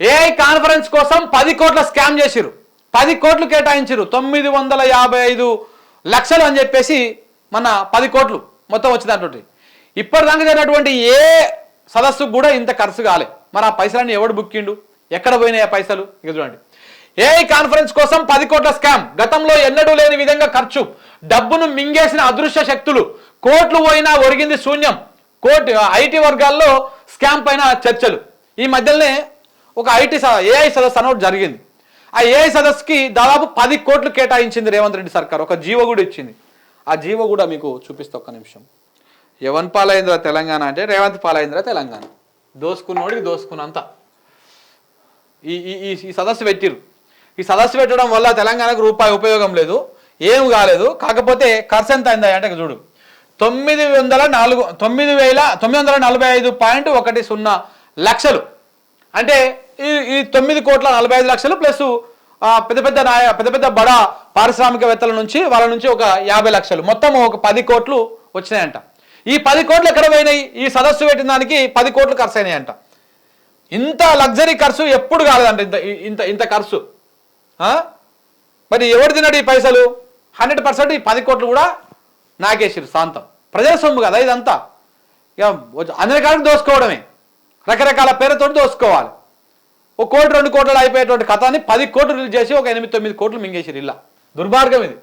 AI conference కోసం పది కోట్ల స్కామ్ చేసిరు పది కోట్లు కేటాయించారు తొమ్మిది వందల యాభై ఐదు లక్షలు అని చెప్పేసి మన పది కోట్లు మొత్తం వచ్చినటువంటి ఇప్పటిదాకా జరిగినటువంటి ఏ సదస్సుకు కూడా ఇంత ఖర్చు కాలే. మరి ఆ పైసలన్నీ ఎవడు బుక్కిండు ఎక్కడ పోయినాయి ఆ పైసలు? ఇక చూడండి. ఏఐ కాన్ఫరెన్స్ కోసం పది కోట్ల స్కామ్. గతంలో ఎన్నడూ లేని విధంగా ఖర్చు. డబ్బును మింగేసిన అదృశ్య శక్తులు. కోట్లు పోయినా ఒరిగింది శూన్యం. కోర్టు ఐటీ వర్గాల్లో స్కామ్ పైన చర్చలు. ఈ మధ్యలోనే ఒక ఐటీ ఏఐ సదస్సు అనేది ఒకటి జరిగింది. ఆ ఏఐ సదస్సుకి దాదాపు పది కోట్లు కేటాయించింది రేవంత్ రెడ్డి సర్కార్. ఒక జీవో కూడా ఇచ్చింది. ఆ జీవో కూడా మీకు చూపిస్తా ఒక్క నిమిషం. యవన్ పాలైంద్ర తెలంగాణ అంటే రేవంత్ పాలైంద్ర తెలంగాణ. దోసుకున్నోడికి దోసుకున్నంత. ఈ ఈ ఈ- ఈ సదస్సు పెట్టిరు. ఈ సదస్సు పెట్టడం వల్ల తెలంగాణకు రూపాయి ఉపయోగం లేదు ఏం కాలేదు. కాకపోతే ఖర్చు ఎంత అయిందా అంటే చూడు. తొమ్మిది వందల నాలుగు తొమ్మిది వేల తొమ్మిది వందల నలభై ఐదు పాయింట్ ఒకటి సున్నా లక్షలు. అంటే తొమ్మిది కోట్ల నలభై ఐదు లక్షలు ప్లస్ ఆ, పెద్ద పెద్ద నాయ పెద్ద పెద్ద బడా పారిశ్రామికవేత్తల నుంచి వాళ్ళ నుంచి ఒక యాభై లక్షలు. మొత్తం ఒక పది కోట్లు వచ్చినాయంట. ఈ పది కోట్లు ఎక్కడ పోయినాయి? ఈ సదస్సు పెట్టిన దానికి పది కోట్లు ఖర్చు అయినాయంట. ఇంత లగ్జరీ ఖర్చు ఎప్పుడు కాలేదంట ఇంత ఇంత ఇంత ఖర్చు. మరి ఎవరు తిన్నాడు ఈ పైసలు? హండ్రెడ్ పర్సెంట్ ఈ పది కోట్లు కూడా నాకేసిరు శాంతం ప్రజల సొమ్ము కదా ఇదంతా. ఇక అందరికాడికి అందరి కాడికి దోసుకోవడమే. రకరకాల పేరుతో దోసుకోవాలి. ఒక కోటి రెండు కోట్లు అయిపోయేటువంటి కథని పది కోట్లు రిలీజ్ చేసి ఒక ఎనిమిది తొమ్మిది కోట్లు మింగేసారు ఇలా. దుర్మార్గం ఇది.